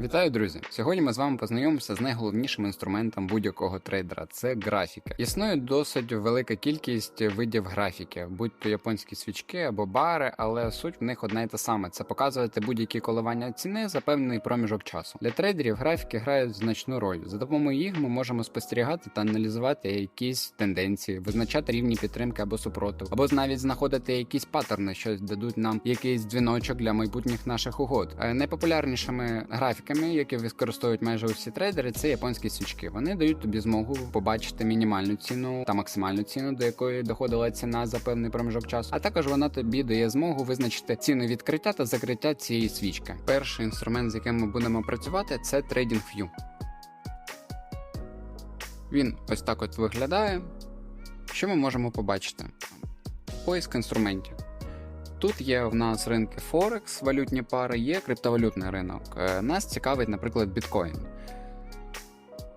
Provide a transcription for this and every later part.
Вітаю, друзі! Сьогодні ми з вами познайомимося з найголовнішим інструментом будь-якого трейдера це графіка. Існує досить велика кількість видів графіки, будь то японські свічки або бари, але суть в них одна і та сама: це показувати будь-які коливання ціни за певний проміжок часу. Для трейдерів графіки грають значну роль. За допомогою їх ми можемо спостерігати та аналізувати якісь тенденції, визначати рівні підтримки або супротиву, або навіть знаходити якісь паттерни, що дадуть нам якийсь дзвіночок для майбутніх наших угод. Е, Найпопулярнішими графіками, які використовують майже усі трейдери, це японські свічки. Вони дають тобі змогу побачити мінімальну ціну та максимальну ціну, до якої доходила ціна за певний проміжок часу. А також вона тобі дає змогу визначити ціну відкриття та закриття цієї свічки. Перший інструмент, з яким ми будемо працювати, це TradingView. Він ось так от виглядає. Що ми можемо побачити? Поиск інструментів. Тут є в нас ринки Форекс, валютні пари, є криптовалютний ринок. Е, Нас цікавить, наприклад, біткоін.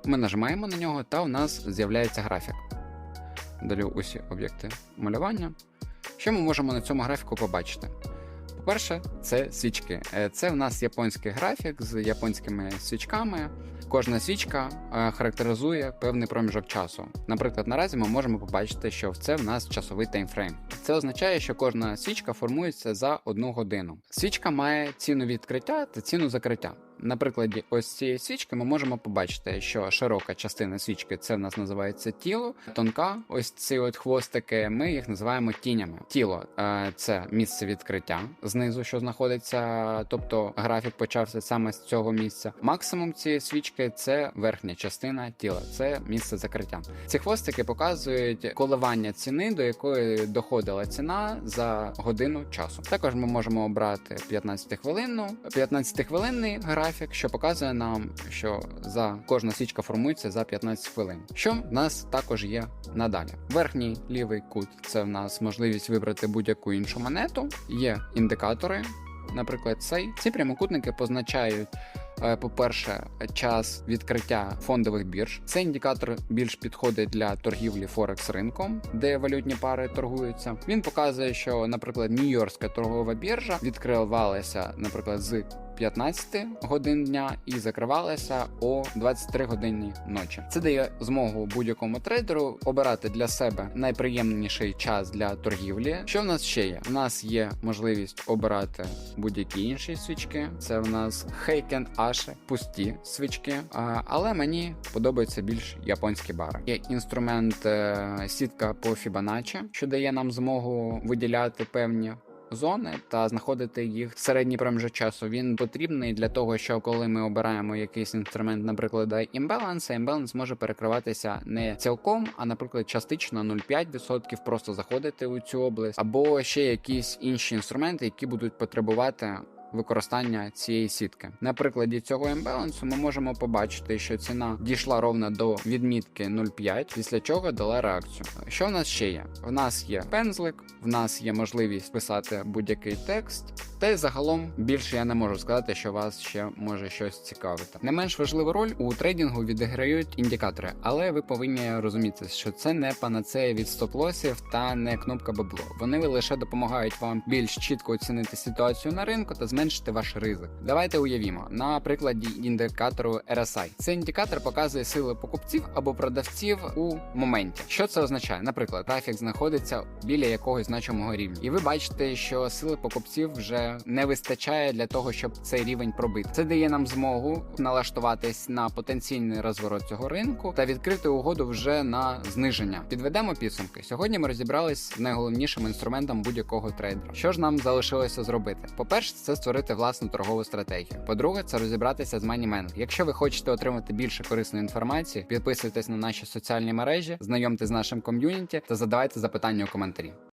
Ми нажимаємо на нього, та у нас з'являється графік. Далі усі об'єкти малювання. Що ми можемо на цьому графіку побачити? По-перше, це свічки. Е, Це в нас японський графік з японськими свічками. Кожна свічка е, характеризує певний проміжок часу. Наприклад, наразі ми можемо побачити, що це в нас часовий таймфрейм. Це означає, що кожна свічка формується за одну годину. Свічка має ціну відкриття та ціну закриття. На прикладі ось цієї свічки ми можемо побачити, що широка частина свічки це в нас називається тіло, тонка, ось ці от хвостики, ми їх називаємо тінями. Тіло е, це місце відкриття знизу, що знаходиться, тобто графік почався саме з цього місця. Максимум цієї свічки це верхня частина тіла, це місце закриття. Ці хвостики показують коливання ціни, до якої доходила ціна за годину часу. Також ми можемо обрати 15 хвилинну, 15 хвилинний графік, що показує нам, що за кожна свічка формується за 15 хвилин. Що в нас також є надалі. Верхній лівий кут це в нас можливість вибрати будь-яку іншу монету. Є індикатори. Наприклад, цей ці прямокутники позначають е, по-перше, час відкриття фондових бірж. Цей індикатор більш підходить для торгівлі Форекс ринком, де валютні пари торгуються. Він показує, що, наприклад, Нью-Йоркська торгова біржа відкривалася, наприклад, з 15 годин дня і закривалася о 23 годині ночі. Це дає змогу будь-якому трейдеру обирати для себе найприємніший час для торгівлі. Що в нас ще є? У нас є можливість обирати будь-які інші свічки. Це в нас Heiken Ashe, пусті свічки. Але мені подобаються більш японські бари. Є інструмент е, сітка по Fibonacci, що дає нам змогу виділяти певні зони та знаходити їх в середній проміжок часу. Він потрібний для того, що коли ми обираємо якийсь інструмент, наприклад, імбаланс, імбаланс може перекриватися не цілком, а наприклад, частично 0,5% просто заходити у цю область, або ще якісь інші інструменти, які будуть потребувати. Використання цієї сітки на прикладі цього імбалансу ми можемо побачити, що ціна дійшла ровно до відмітки 0,5, після чого дала реакцію. Що в нас ще є? В нас є пензлик, в нас є можливість писати будь-який текст. Та й загалом більше я не можу сказати, що вас ще може щось цікавити. Не менш важливу роль у трейдингу відіграють індикатори, але ви повинні розуміти, що це не панацея від стоп-лосів та не кнопка бабло. Вони лише допомагають вам більш чітко оцінити ситуацію на ринку та зменшити ваш ризик. Давайте уявімо на прикладі індикатору RSI. Цей індикатор показує сили покупців або продавців у моменті. Що це означає? Наприклад, графік знаходиться біля якогось значимого рівня, і ви бачите, що сили покупців вже не вистачає для того, щоб цей рівень пробити. Це дає нам змогу налаштуватись на потенційний розворот цього ринку та відкрити угоду вже на зниження. Підведемо підсумки. Сьогодні ми розібрались з найголовнішим інструментом будь-якого трейдера. Що ж нам залишилося зробити? По-перше, це створити власну торгову стратегію. По-друге, це розібратися з Money Якщо ви хочете отримати більше корисної інформації, підписуйтесь на наші соціальні мережі, знайомтесь з нашим ком'юніті та задавайте запитання у коментарі.